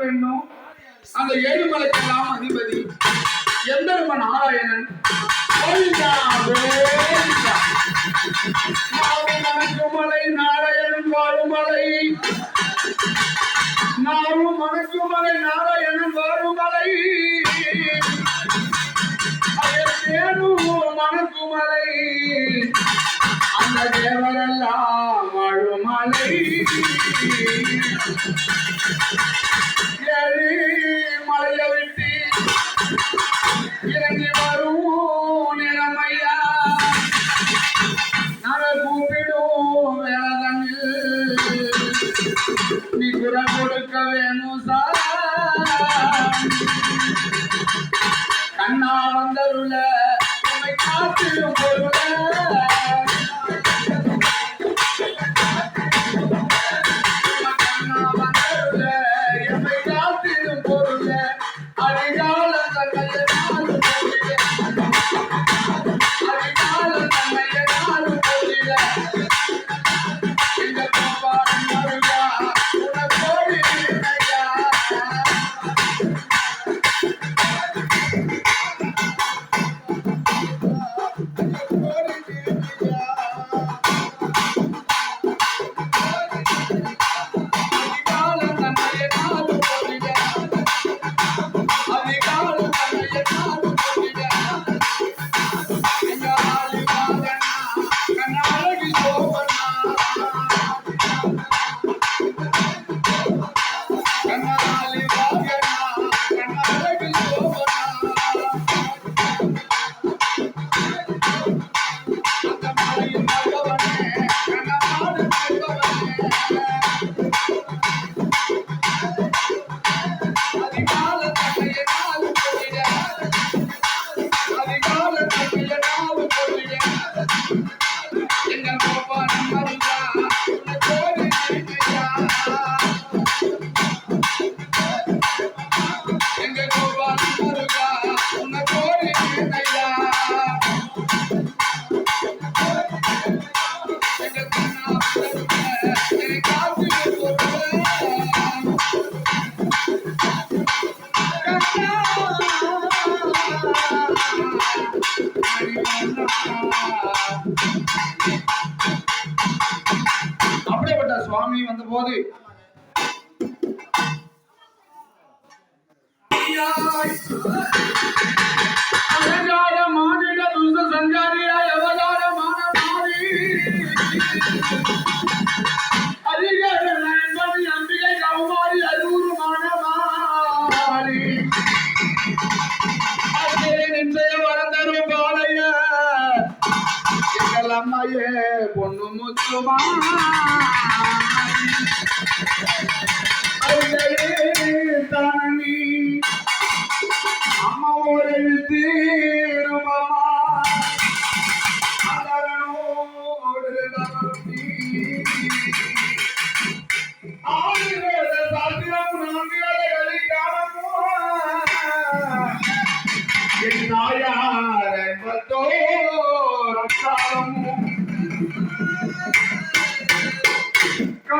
வேண்டும். அந்த ஏழுமலைக்கெல்லாம் அதிபதி எந்தரும நாராயணன் மலை கோவிந்தா. மணக்குமலை நாராயணன் வாழுமலை நாவும் மணக்குமலை நாராயணன் வாழுமலை மனசு மணக்குமலை அந்த தேவரெல்லாம் வாழுமலை ஏறி மலையை விட்டு இறங்கி வரும் நிறமையா நட கூப்பிடும் வேளதனில் நீ குரல் கொடுக்க வேணும் சாரா. கண்ணா வந்தருள உன்னை காத்திடும் பொருள. அப்படிப்பட்ட சுவாமி வந்த போது மானிட আমায় বনু মুসলমান।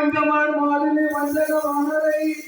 भगवान मालिनी मंदिर का बहाना रही।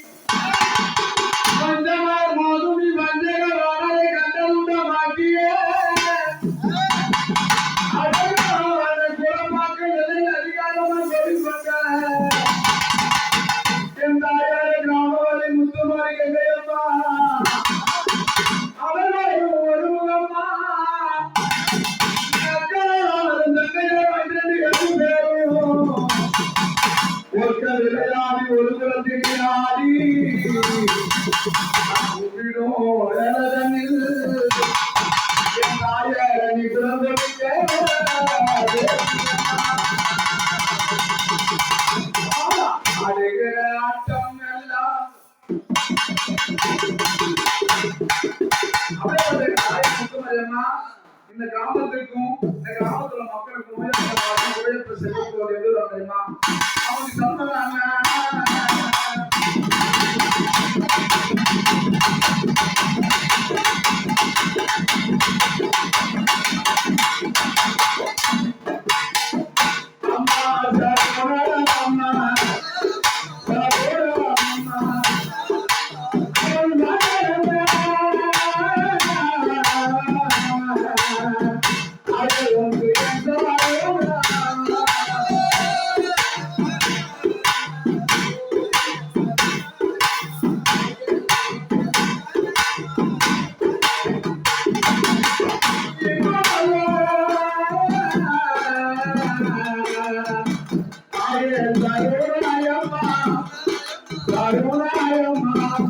இந்த கிராமத்துக்கும் இந்த கிராமத்துல மக்களுக்கும் உயர்த்த உயர்த்த செல்வத்தோடு எதிர்ப்பு தெரியுமா அவங்க சொன்னாங்க Maya, Maya.